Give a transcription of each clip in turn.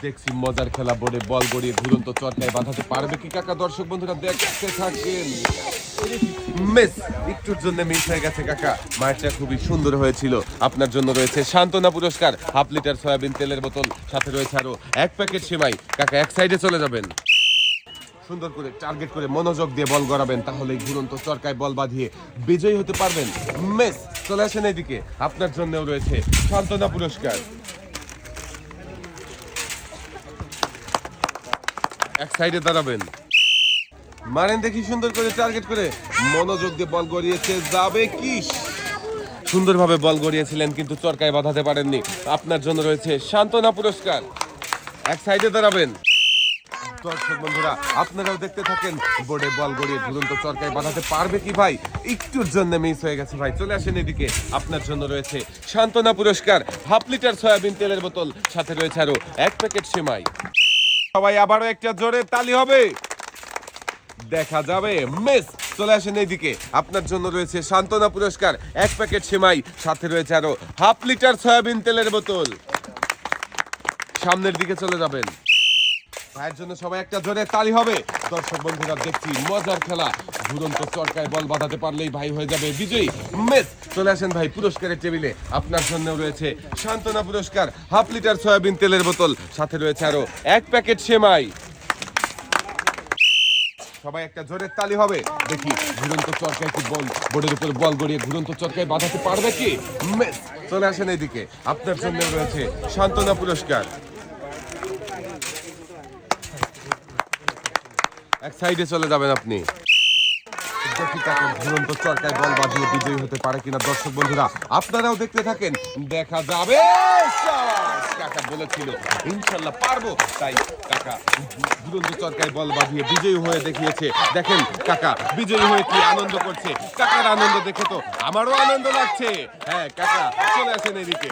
দেখছি মজার খেলা বোর্ডে বল গড়িয়ে ঘুরন্ত চরকায় বাঁধাতে পারবে কি কাকা? দর্শক বন্ধুরা, দেখতে থাকেন। মিস, একটুর জন্য মিস হয়ে গেছে কাকা। ম্যাচটা খুবই সুন্দর হয়েছিল। আপনার জন্য রয়েছে সান্ত্বনা পুরস্কার। হাফ লিটার সয়াবিন তেলের বোতল, সাথে রয়েছে আরও এক প্যাকেট সেমাই। কাকা, এক সাইডে চলে যাবেন। সুন্দর করে টার্গেট করে মনোযোগ দিয়ে বল গড়াবেন তাহলে ঘুরন্ত চরকায় বল বাঁধিয়ে বিজয়ী হতে পারবেন। মেস, চলে আসেন এদিকে। আপনার জন্যও রয়েছে সান্ত্বনা পুরস্কার। এক সাইডে দাঁড়াবেন। মারেন দেখি সুন্দর করে টার্গেট করে। মনোযোগ দিয়ে বল গড়িয়েছে, যাবে কি? সুন্দরভাবে বল গড়িয়েছিলেন, কিন্তু চরকায় বাঁধাতে পারেননি। আপনার জন্য রয়েছে সান্ত্বনা পুরস্কার। এক সাইডে দাঁড়াবেন। দর্শক বন্ধুরা, আপনারাও দেখতে থাকেন, বোর্ডে বল গড়িয়ে ঝুলন্ত চরকায় বাঁধাতে পারবে কি ভাই? একটুর জন্য মিস হয়ে গেছে ভাই। চলে আসেন এদিকে। আপনার জন্য রয়েছে সান্ত্বনা পুরস্কার। হাফ লিটার সয়াবিন তেলের বোতল। সাথে রয়েছে আরও এক প্যাকেট সেমাই। সবাই আবারও একটা জোরে তালি হবে। দেখা যাবে, মিস, চলে আসেন এইদিকে। আপনার জন্য রয়েছে সান্ত্বনা পুরস্কার, এক প্যাকেট সেমাই, সাথে রয়েছে আরও হাফ লিটার সয়াবিন তেলের বোতল। সামনের দিকে চলে যাবেন। ভাইয়ের জন্য সবাই একটা জোরে তালি হবে। দর্শক বন্ধুরা, দেখছি মজার খেলা। ঘুরন্ত চরকায় বল বাঁধাতে পারলেই ভাই হয়ে যাবে বিজয়ী। মেস, চলে আসেন ভাই পুরস্কারের টেবিলে। আপনার জন্য রয়েছে সান্ত্বনা পুরস্কার, হাফ লিটার সয়াবিন তেলের বোতল, সাথে রয়েছে আরও এক প্যাকেট সেমাই। সবাই একটা জোরের তালি হবে। দেখি ঘুরন্ত চরকায় কি বল? বোর্ডের উপর বল গড়িয়ে ঘুরন্ত চরকায় বাঁধাতে পারবে কি? মেস, চলে আসেন এদিকে আপনার জন্য রয়েছে সান্ত্বনা পুরস্কার। এক সাইডে চলে যাবেন আপনি। আপনারাও থাকেন। দেখা যাবে। বল বিজয়ী হয়ে দেখিয়েছে। দেখেন কাকা বিজয়ী হয়ে কি আনন্দ করছে। কাকার আনন্দ দেখে তো আমারও আনন্দ লাগছে। হ্যাঁ কাকা চলে আসেন এদিকে।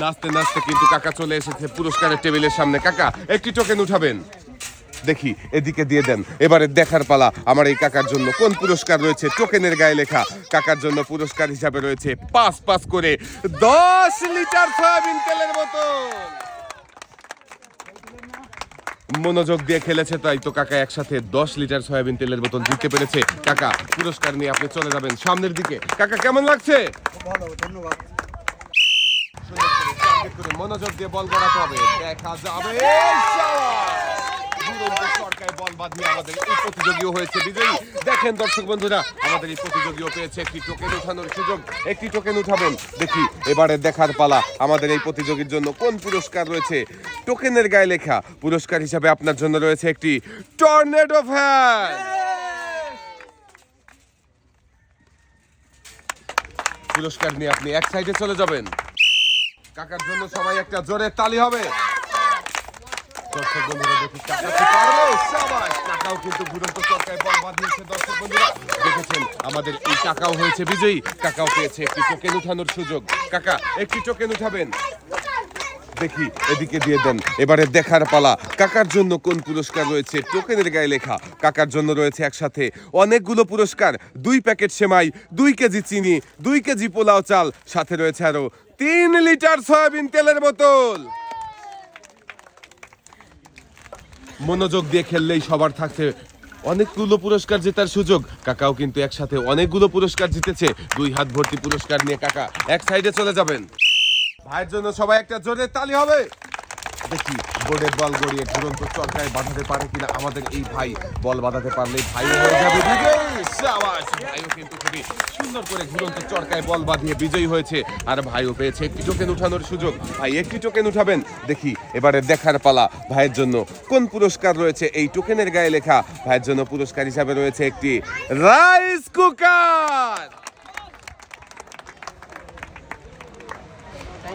নাচতে নাচতে কিন্তু কাকা চলে এসেছে পুরস্কারের টেবিলের সামনে। কাকা, একটি টোকেন উঠাবেন। দেখি, এদিকে দিয়ে দেন। এবারে দেখার পালা, আমার এই কাকার জন্য কোন পুরস্কার রয়েছে? টোকেনের গায়ে লেখা, কাকার জন্য পুরস্কার হিসাবে রয়েছে পাঁচ পাঁচ করে দশ লিটার সয়াবিন তেলের বোতল। মনোযোগ দিয়ে খেলেছে, তাই তো কাকা একসাথে দশ লিটার সয়াবিন তেলের বোতল দিতে পেরেছে। কাকা, পুরস্কার নিয়ে আপনি চলে যাবেন সামনের দিকে। কাকা, কেমন লাগছে? মনোযোগ দিয়ে বল গড়াতে হবে। দেখা যাবে বাঁধিয়ে আমাদের এই প্রতিযোগীও হয়েছে, বিজয়ী। দেখেন দর্শক বন্ধুরা, আমাদের এই প্রতিযোগীও পেয়েছে, একটি টোকেন উঠানোর সুযোগ, একটি টোকেন উঠাবেন। দেখি, এবারে দেখার পালা, আমাদের এই প্রতিযোগীর জন্য কোন পুরস্কার রয়েছে? টোকেনের গায়ে লেখা পুরস্কার হিসাবে আপনার জন্য রয়েছে একটি টর্নেডো ফ্যান পুরস্কার নিয়ে আপনি এক সাইডে চলে যাবেন। কাকার জন্য সবাই একটা জোরে তালি হবে। দর্শক বন্ধুরা দেখি কাকা কি পারবে? কাকাও কিন্তু ঘুরন্ত চরকায় বল বাঁধিয়েছে দর্শক বন্ধুরা। দেখেছেন আমাদের এই কাকাও হয়েছে বিজয়ী। কাকাও পেয়েছে একটি টোকেন উঠানোর সুযোগ। কাকা একটি টোকেন উঠাবেন? দেখি এদিকে দিয়ে দেন। এবারে দেখার পালা। কাকার জন্য কোন পুরস্কার রয়েছে? টোকেনের গায়ে লেখা। কাকার জন্য রয়েছে একসাথে অনেকগুলো পুরস্কার। দুই প্যাকেট সেমাই দুই কেজি চিনি দুই কেজি পোলাও চাল। সাথে রয়েছে আরও তিন লিটার সয়াবিন তেলের বোতল। মনোযোগ দিয়ে খেললেই সবার থাকছে অনেকগুলো পুরস্কার জেতার সুযোগ। কাকাও কিন্তু একসাথে অনেকগুলো পুরস্কার জিতেছে। দুই হাত ভর্তি পুরস্কার নিয়ে কাকা এক সাইডে চলে যাবেন। ভাইয়ের জন্য সবাই একটা জোরে তালি হবে। দেখি বোর্ডের বল গড়িয়ে ঘুরন্ত চরকায় বাঁধাতে পারে কিনা আমাদের এই ভাই। বল বাঁধাতে পারলে ভাই হয়ে যাবে বল বাঁধিয়ে বিজয়ী হয়েছে। আর ভাইও পেয়েছে একটি টোকেন উঠানোর সুযোগ। ভাই, একটি টোকেন উঠাবেন? দেখি, এবারে দেখার পালা। ভাইয়ের জন্য কোন পুরস্কার রয়েছে? এই টোকেনের গায়ে লেখা, ভাইয়ের জন্য পুরস্কার হিসাবে রয়েছে একটি রাইস কুকার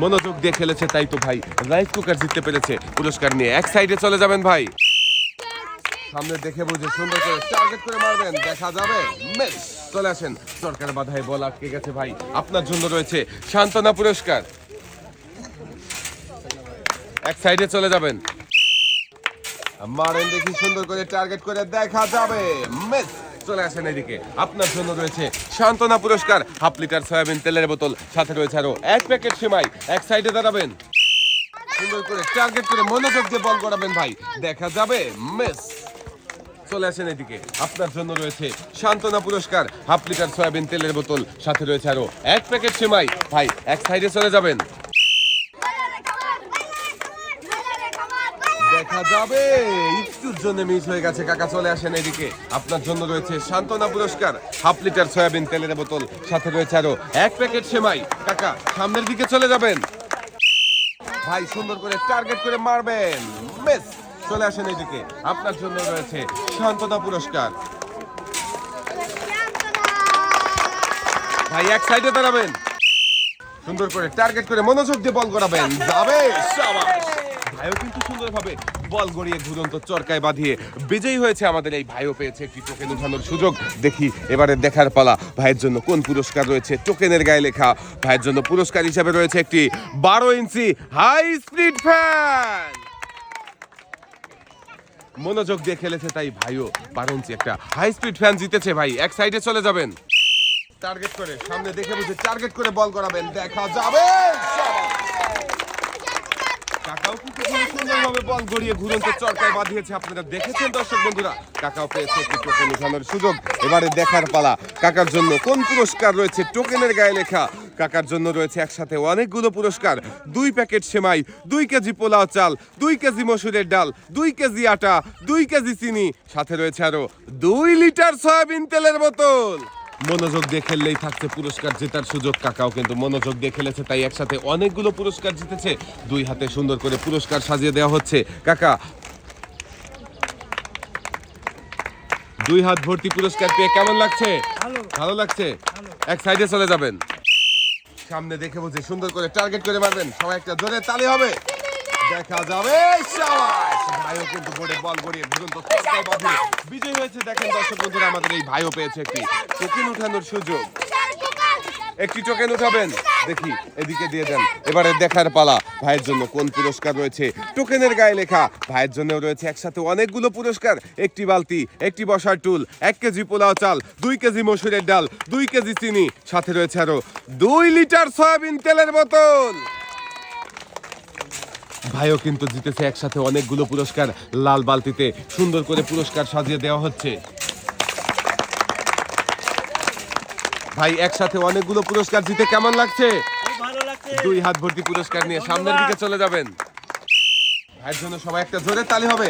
মনোযোগ দিয়ে খেলেছে, তাই তো ভাই। রাইস কুকার জিততে পেরেছে, পুরস্কার নিয়ে। এক সাইডে চলে যাবেন ভাই। সামনে দেখে বুঝে সুন্দর করে টার্গেট করে মারবেন। দেখা যাবে। মিস চলে আসেন। সরকার বাধায় বল আটকে গেছে ভাই। আপনার জন্য রয়েছে সান্ত্বনা পুরস্কার। এক সাইডে চলে যাবেন। মারেন দেখি সুন্দর করে টার্গেট করে। দেখা যাবে। মিস চলে আসেন এদিকে। আপনার জন্য রয়েছে সান্ত্বনা পুরস্কার, হাফ লিটার সয়াবিন তেলের বোতল, সাথে রয়েছে আরও এক প্যাকেট সেমাই। এক সাইডে দাঁড়াবেন। সুন্দর করে টার্গেট করে মনোযোগ দিয়ে বল করাবেন ভাই। দেখা যাবে মিস চলে আসেন এদিকে। আপনার জন্য রয়েছে সান্ত্বনা পুরস্কার, হাফ লিটার সয়াবিন তেলের বোতল, সাথে রয়েছে আরও এক প্যাকেট সেমাই। ভাই, এক সাইডে চলে যাবেন। দেখা যাবে। একটুর জন্য মিস হয়ে গেছে, কাকা চলে আসেন এদিকে। আপনার জন্য রয়েছে সান্ত্বনা পুরস্কার, হাফ লিটার সয়াবিন তেলের বোতল, সাথে রয়েছে আরও এক প্যাকেট সেমাই। কাকা, সামনের দিকে চলে যাবেন। ভাই, সুন্দর করে টার্গেট করে মারবেন। মিস চলে আসেন এদিকে। আপনার জন্য রয়েছে সান্ত্বনা পুরস্কার। ভাই, এক সাইডে দাঁড়াবেন। সুন্দর করে টার্গেট করে মনোযোগ দিয়ে বল করাবেন। যাবে শাবাশ ভাইও কিন্তু সুন্দরভাবে বল গড়িয়ে ঘুরন্ত চরকায় বাঁধিয়ে বিজয়ী হয়েছে আমাদের এই ভাইও পেয়েছে একটি টোকেন উঠানোর সুযোগ। দেখি এবারে দেখার পালা। ভাইয়ের জন্য কোন পুরস্কার রয়েছে? টোকেনের গায়ে লেখা। ভাইয়ের জন্য পুরস্কার হিসাবে রয়েছে একটি বারো ইঞ্চি হাই স্পিড ফ্যান। মনোযোগ দিয়ে খেলেছে তাই ভাইও বারো ইঞ্চি একটা হাই স্পিড ফ্যান জিতেছে ভাই। এক সাইডে চলে যাবেন। টার্গেট করে, সামনে দেখে বুঝে, টার্গেট করে বল করাবেন। দেখা যাবে। সুন্দরভাবে বল চরকায় বাঁধিয়েছে আপনারা দেখেছেন, দর্শক বন্ধুরা? সুযোগ। এবারে দেখার পালা। কাকার জন্য কোন পুরস্কার রয়েছে? টোকেনের গায়ে লেখা। কাকার জন্য রয়েছে একসাথে অনেকগুলো পুরস্কার। দুই প্যাকেট সেমাই, দুই কেজি পোলাও চাল, দুই কেজি মসুরের ডাল, দুই কেজি আটা, দুই কেজি চিনি। সাথে রয়েছে আরও দুই লিটার সয়াবিন তেলের বোতল। মনোযোগ দিয়ে খেললেই থাকছে পুরস্কার জেতার সুযোগ। কাকাও কিন্তু মনোযোগ দিয়ে খেলেছে তাই একসাথে অনেকগুলো পুরস্কার জিতেছে। দুই হাতে সুন্দর করে পুরস্কার সাজিয়ে দেওয়া হচ্ছে। কাকা দুই হাত ভর্তি পুরস্কার পেয়ে কেমন লাগছে? ভালো। লাগছে? এক সাইডে চলে যাবেন। সামনে দেখে বুঝে সুন্দর করে টার্গেট করে মারবেন। সবাই একটা জোরে তালি হবে। দেখা যাবে শাবাশ! ভাইও কিন্তু বিজয় হয়েছে, দেখেন দর্শক বন্ধুরা, আমাদের এই ভাইও পেয়েছে একটি টোকেন উঠানোর সুযোগ। একটি টোকেন উঠাবেন। দেখি, এদিকে দিয়ে দেন। এবারে দেখার পালা, ভাইয়ের জন্য কোন পুরস্কার রয়েছে? টোকেনের গায়ে লেখা, ভাইয়ের জন্য রয়েছে একসাথে অনেকগুলো পুরস্কার। একটি বালতি, একটি বসার টুল, এক কেজি পোলাও চাল, দুই কেজি মসুরের ডাল, দুই কেজি চিনি, সাথে রয়েছে আরও দুই লিটার সয়াবিন তেলের বোতল। ভাইও কিন্তু জিতেছে একসাথে অনেকগুলো পুরস্কার লাল বালতিতে সুন্দর করে পুরস্কার সাজিয়ে দেওয়া হচ্ছে। ভাই একসাথে অনেকগুলো পুরস্কার জিতে কেমন লাগছে? দুই হাত ভর্তি পুরস্কার নিয়ে সামনের দিকে চলে যাবেন। ভাইয়ের জন্য সবাই একটা জোরে তালি হবে।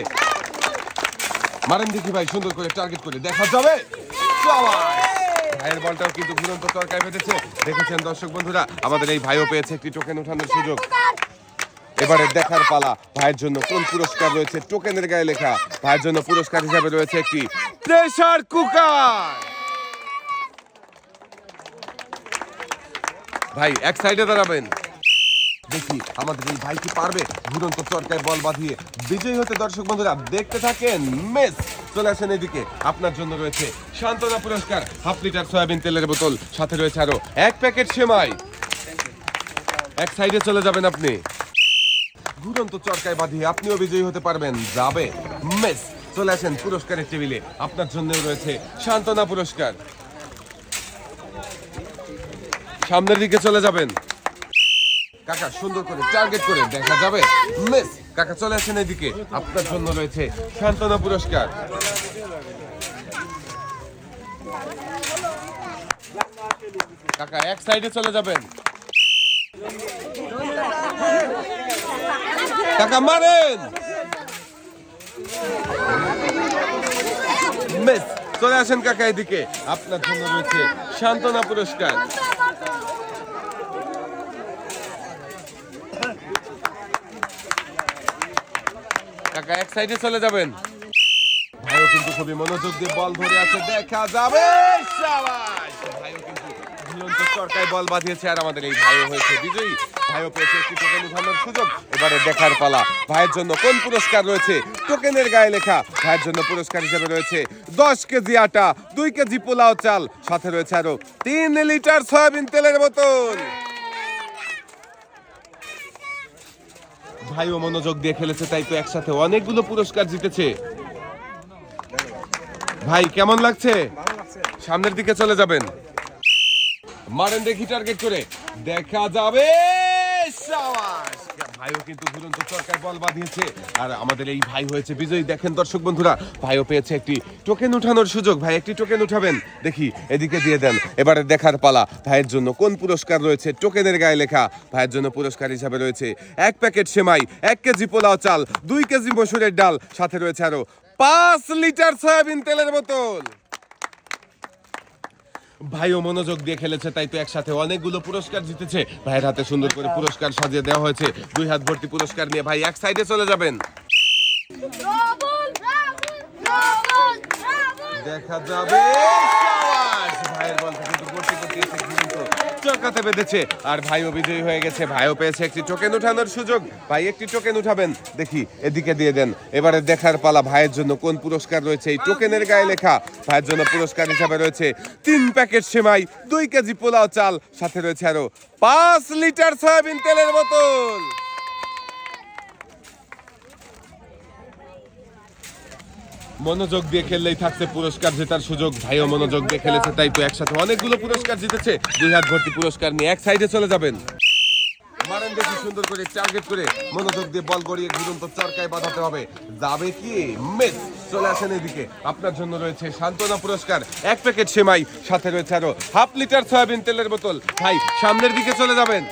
মারেন দেখি ভাই সুন্দর করে টার্গেট করে। দেখা যাবে? ভাইয়ের বলটাও কিন্তু ঘুরন্ত তরকায় পেতেছে দেখেছেন দর্শক বন্ধুরা আমাদের এই ভাইও পেয়েছে একটি টোকেন উঠানোর সুযোগ। এবারে দেখার পালা, ভাইয়ের জন্য কোন পুরস্কার রয়েছে? টোকেনের গায়ে লেখা, ভাইয়ের জন্য পুরস্কার হিসাবে রয়েছে একটি প্রেসার কুকার। ভাই, এক সাইডে দাঁড়াবেন। দেখি, আমাদের এই ভাই কি পারবে? ঘুরন্ত চরকায় বল বাঁধিয়ে বিজয়ী হতে দর্শক বন্ধুরা, দেখতে থাকেন মেস। চলে আসেন এদিকে। আপনার জন্য রয়েছে সান্ত্বনা পুরস্কার, হাফ লিটার সয়াবিন তেলের বোতল, সাথে রয়েছে আরও এক প্যাকেট সেমাই। এক সাইডে চলে যাবেন আপনি। ঘুরন্ত চরকায় বাঁধিয়ে আপনিও বিজয়ী হতে পারবেন। যাবে মেস চলে আসেন পুরস্কারের টেবিলে। আপনার জন্য রয়েছে সান্ত্বনা পুরস্কার। সামনের দিকে চলে যাবেন। কাকা, সুন্দর করে টার্গেট করে দেখা যাবে? মিস, কাকা চলে আসেন এদিকে। আপনার জন্য রয়েছে সান্ত্বনা পুরস্কার। কাকা, এক সাইডে চলে যাবেন। কাকা মারেন। চলে আসেন কাকা এদিকে। আপনার জন্য রয়েছে সান্ত্বনা পুরস্কার। কাকা, এক সাইডে চলে যাবেন। ভাইও কিন্তু খুবই মনোযোগ দিয়ে বল ধরে আছে, দেখা যাবে শাবাশ! চরকায় বল বাঁধিয়েছে আর আমাদের এই ভাইও হয়েছে বিজয়ী। ভাইও পেয়েছে একটি টোকেন উঠানোর সুযোগ। এবারে দেখার পালা। ভাইয়ের জন্য কোন পুরস্কার রয়েছে? টোকেনের গায়ে লেখা। ভাইয়ের জন্য পুরস্কার হিসেবে রয়েছে দশ কেজি আটা, দুই কেজি পোলাও চাল। সাথে রয়েছে আরও তিন লিটার সয়াবিন তেলের বোতল। ভাইও মনোযোগ দিয়ে খেলেছে, তাই তো একসাথে অনেকগুলো পুরস্কার জিতেছে। ভাই, কেমন লাগছে? সামনের দিকে চলে যাবেন। মারেন দেখি টার্গেট করে। দেখা যাবে! ভাইও কিন্তু দুরন্ত সরকার বল বাঁধিয়েছে। আর আমাদের এই ভাই হয়েছে বিজয়ী। দেখেন দর্শক বন্ধুরা, ভাইও পেয়েছে একটি টোকেন উঠানোর সুযোগ। ভাই, একটি টোকেন উঠাবেন। দেখি, এদিকে দিয়ে দেন। এবারে দেখার পালা। ভাইয়ের জন্য কোন পুরস্কার রয়েছে? টোকেনের গায়ে লেখা। ভাইয়ের জন্য পুরস্কার হিসাবে রয়েছে এক প্যাকেট সেমাই, এক কেজি পোলাও চাল, দুই কেজি মসুরের ডাল। সাথে রয়েছে আরও পাঁচ লিটার সয়াবিন তেলের বোতল। ভাইও মনোযোগ দিয়ে খেলেছে তাই তো একসাথে অনেকগুলো পুরস্কার জিতেছে। ভাইয়ের হাতে সুন্দর করে পুরস্কার সাজিয়ে দেওয়া হয়েছে। দুই হাত ভর্তি পুরস্কার নিয়ে ভাই এক সাইডে চলে যাবেন. দেখা যাবে! ভাইয়ের বল কিন্তু ভর্তি করতে এসে কিন্তু চরকাতে বেঁধেছে। আর ভাইও বিজয়ী হয়ে গেছে ভাইও পেয়েছে একটি টোকেন উঠানোর সুযোগ। ভাই একটি টোকেন উঠাবেন। দেখি এদিকে দিয়ে দেন। এবারে দেখার পালা ভাইয়ের জন্য কোন পুরস্কার রয়েছে এই টোকেনের গায়ে লেখা। ভাইয়ের জন্য পুরস্কার হিসাবে রয়েছে তিন প্যাকেট সেমাই দুই কেজি পোলাও চাল। সাথে রয়েছে আরও পাঁচ লিটার সয়াবিন তেলের বোতল। মনোযোগ দিয়ে খেললেই থাকছে পুরস্কার জেতার সুযোগ। ভাইও মনোযোগ দিয়ে খেলেছে, তাই তো একসাথে অনেকগুলো পুরস্কার জিতেছে। দুই হাত ভর্তি পুরস্কার নিয়ে এক সাইডে চলে যাবেন। মারেন দেখি সুন্দর করে টার্গেট করে। মনোযোগ দিয়ে বল গড়িয়ে ঘুরন্ত চরকায় বাঁধাতে হবে। যাবে কি? মেস চলে আসেন এদিকে। আপনার জন্য রয়েছে সান্ত্বনা পুরস্কার। এক প্যাকেট সেমাই, সাথে রয়েছে আরও হাফ লিটার সয়াবিন তেলের বোতল। ভাই, সামনের দিকে চলে যাবেন।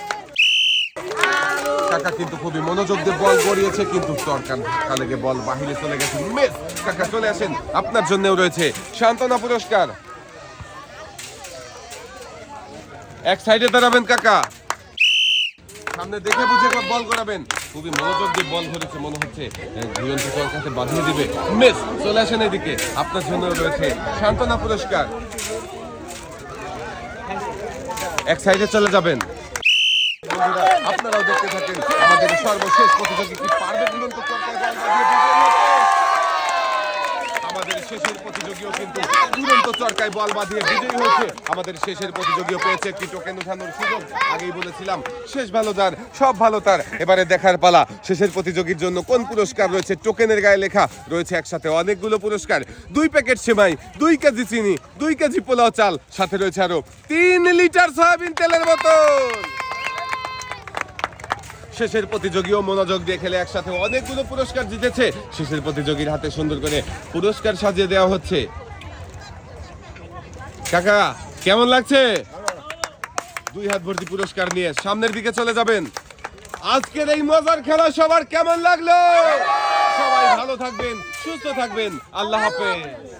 কাকা কিন্তু খুবই মনোযোগ দিয়ে বল গড়িয়েছে, কিন্তু ধাক্কা লেগে বল বাহিরে চলে গেছে। মেস, কাকা চলে আসেন। আপনার জন্যও রয়েছে সান্ত্বনা পুরস্কার। এক সাইডে দাঁড়াবেন কাকা। সামনে দেখে বুঝে বল করাবেন খুবই মনোযোগ দিয়ে বল ধরেছে, মনে হচ্ছে ঘুরন্ত কাছে বাঁধিয়ে দিবে। মেস, চলে আসেন এদিকে। আপনার জন্য রয়েছে সান্ত্বনা পুরস্কার। এক সাইডে চলে যাবেন। আপনারাও দেখতে থাকেন। আমাদের সর্বশেষ প্রতিযোগী কি পারবে দুরন্ত? আমাদের শেষের প্রতিযোগীও কিন্তু দুরন্ত চরকায় বল বাঁধিয়ে বিজয়ী হয়েছে। আমাদের শেষের প্রতিযোগীও পেয়েছে একটি টোকেন উঠানোর সুযোগ। আগেই বলেছিলাম, শেষ ভালো তার, সব ভালো তার। এবারে দেখার পালা, শেষের প্রতিযোগীর জন্য কোন পুরস্কার রয়েছে? টোকেনের গায়ে লেখা রয়েছে একসাথে অনেকগুলো পুরস্কার। দুই প্যাকেট সেমাই, দুই কেজি চিনি, দুই কেজি পোলাও চাল, সাথে রয়েছে আরও তিন লিটার সয়াবিন তেলের বোতল। শেষের প্রতিযোগীও মনোযোগ দিয়ে খেলে একসাথে অনেকগুলো পুরস্কার জিতেছে। শেষের প্রতিযোগীর হাতে সুন্দর করে পুরস্কার সাজিয়ে দেওয়া হচ্ছে। কাকা, কেমন লাগছে? দুই হাত ভর্তি পুরস্কার নিয়ে সামনের দিকে চলে যাবেন। আজকের এই মজার খেলা সবার কেমন লাগল? সবাই ভালো থাকবেন, সুস্থ থাকবেন। আল্লাহ হাফেজ।